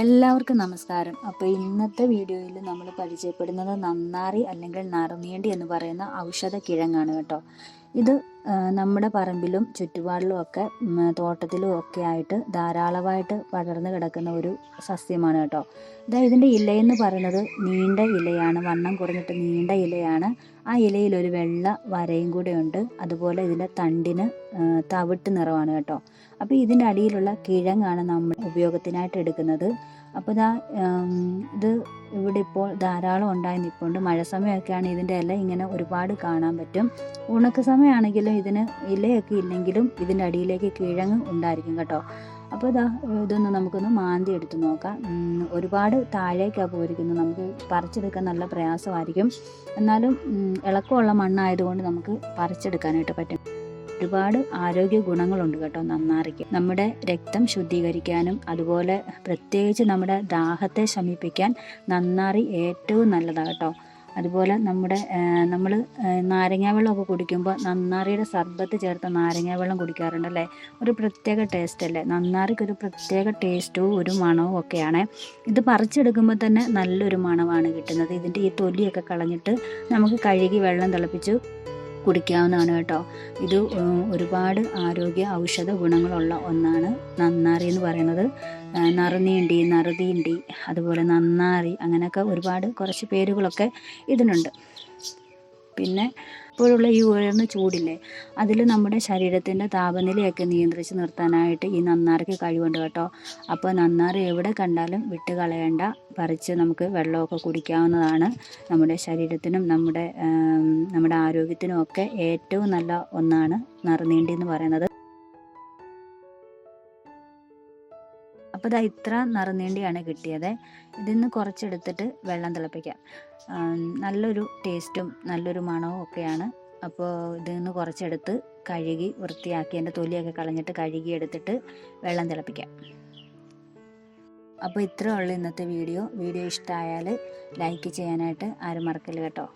എല്ലാവർക്കും നമസ്കാരം. അപ്പോൾ ഇന്നത്തെ വീഡിയോയിൽ നമ്മൾ പരിചയപ്പെടുന്നത് നന്നാറി അല്ലെങ്കിൽ നറുനീണ്ടി എന്ന് പറയുന്ന ഔഷധ കിഴങ്ങാണ് കേട്ടോ. ഇത് നമ്മുടെ പറമ്പിലും ചുറ്റുപാടിലും ഒക്കെ തോട്ടത്തിലും ഒക്കെ ആയിട്ട് ധാരാളമായിട്ട് പടർന്നു കിടക്കുന്ന ഒരു സസ്യമാണ് കേട്ടോ. ഇതാ ഇതിന്റെ ഇലയെന്ന് പറയുന്നത് നീണ്ട ഇലയാണ്. വണ്ണം കുറഞ്ഞിട്ട് നീണ്ട ഇലയാണ്. ആ ഇലയിൽ ഒരു വെള്ള വരയും കൂടെ ഉണ്ട്. അതുപോലെ ഇതിന്റെ തണ്ടിന് തവിട്ട് നിറമാണ് കേട്ടോ. അപ്പോൾ ഇതിന്റെ അടിയിലുള്ള കിഴങ്ങാണ് നമ്മൾ ഉപയോഗത്തിനായിട്ട് എടുക്കുന്നത്. അപ്പോൾ ഇതാ ഇത് ഇവിടെ ഇപ്പോൾ ധാരാളം ഉണ്ടായി നിൽപ്പുണ്ട്. മഴ സമയമൊക്കെയാണ് ഇതിന്റെ ഇല ഇങ്ങനെ ഒരുപാട് കാണാൻ പറ്റും. ഉണക്ക സമയമാണെങ്കിലും ഇതിന് ഇലയൊക്കെ ഇല്ലെങ്കിലും ഇതിന്റെ അടിയിലേക്ക് കിഴങ്ങ് ഉണ്ടായിരിക്കും കേട്ടോ. അപ്പോൾ ഇതാ ഇതൊന്ന് നമുക്കൊന്ന് മാന്തി എടുത്ത് നോക്കാം. ഒരുപാട് താഴേക്കാണ് പോയിരിക്കുന്നത്. നമുക്ക് പറിച്ചെടുക്കാൻ നല്ല പ്രയാസമായിരിക്കും. എന്നാലും ഇളക്കമുള്ള മണ്ണായതുകൊണ്ട് നമുക്ക് പറിച്ചെടുക്കാനായിട്ട് പറ്റും. ഒരുപാട് ആരോഗ്യ ഗുണങ്ങളുണ്ട് കേട്ടോ നന്നാറിക്ക്. നമ്മുടെ രക്തം ശുദ്ധീകരിക്കാനും അതുപോലെ പ്രത്യേകിച്ച് നമ്മുടെ ദാഹത്തെ ശമിപ്പിക്കാൻ നന്നാറി ഏറ്റവും നല്ലതാണ് കേട്ടോ. അതുപോലെ നമ്മുടെ നമ്മൾ നാരങ്ങാ വെള്ളമൊക്കെ കുടിക്കുമ്പോൾ നന്നാറിയുടെ സർബത്ത് ചേർത്ത് നാരങ്ങാ വെള്ളം കുടിക്കാറുണ്ടല്ലേ ഒരു പ്രത്യേക ടേസ്റ്റ് അല്ലേ? നന്നാറിക്ക് ഒരു പ്രത്യേക ടേസ്റ്റും ഒരു മണവും ഒക്കെയാണ്. ഇത് പറിച്ചെടുക്കുമ്പോൾ തന്നെ നല്ലൊരു മണമാണ് കിട്ടുന്നത്. ഇതിന്റെ ഈ തൊലിയൊക്കെ കളഞ്ഞിട്ട് നമുക്ക് കഴുകി വെള്ളം തിളപ്പിച്ച് കുടിക്കാവുന്നതാണ് കേട്ടോ. ഇത് ഒരുപാട് ആരോഗ്യ ഔഷധ ഗുണങ്ങളുള്ള ഒന്നാണ് നന്നാറി എന്ന് പറയുന്നത്. നറുനീണ്ടി നറുതീണ്ടി അതുപോലെ നന്നാറി അങ്ങനെയൊക്കെ ഒരുപാട് കുറച്ച് പേരുകളൊക്കെ ഇതിനുണ്ട്. പിന്നെ ഇപ്പോഴുള്ള ഈ ഉയർന്ന ചൂടില്ലേ അതിൽ നമ്മുടെ ശരീരത്തിന്റെ താപനിലയൊക്കെ നിയന്ത്രിച്ച് നിർത്താനായിട്ട് ഈ നന്നാറിക്ക് കഴിവുണ്ട് കേട്ടോ. അപ്പോൾ നന്നാർ എവിടെ കണ്ടാലും വിട്ട് കളയേണ്ട പറിച്ച് നമുക്ക് വെള്ളമൊക്കെ കുടിക്കാവുന്നതാണ് നമ്മുടെ ശരീരത്തിനും നമ്മുടെ നമ്മുടെ ആരോഗ്യത്തിനും ഒക്കെ ഏറ്റവും നല്ല ഒന്നാണ് നറുനീണ്ടി എന്ന് പറയുന്നത്. അപ്പോൾ ഇതാ ഇത്ര നിറനീണ്ടിയാണ് കിട്ടിയത്. ഇതിൽ നിന്ന് കുറച്ചെടുത്തിട്ട് വെള്ളം തിളപ്പിക്കാം. നല്ലൊരു ടേസ്റ്റും നല്ലൊരു മണവും ഒക്കെയാണ്. അപ്പോൾ ഇതിൽ നിന്ന് കുറച്ചെടുത്ത് കഴുകി വൃത്തിയാക്കി അതിന്റെ തൊലിയൊക്കെ കളഞ്ഞിട്ട് കഴുകി എടുത്തിട്ട് വെള്ളം തിളപ്പിക്കാം. അപ്പോൾ ഇത്രയേ ഉള്ളൂ ഇന്നത്തെ വീഡിയോ. വീഡിയോ ഇഷ്ടമായാൽ ലൈക്ക് ചെയ്യാനായിട്ട് ആരും മറക്കല്ല കേട്ടോ.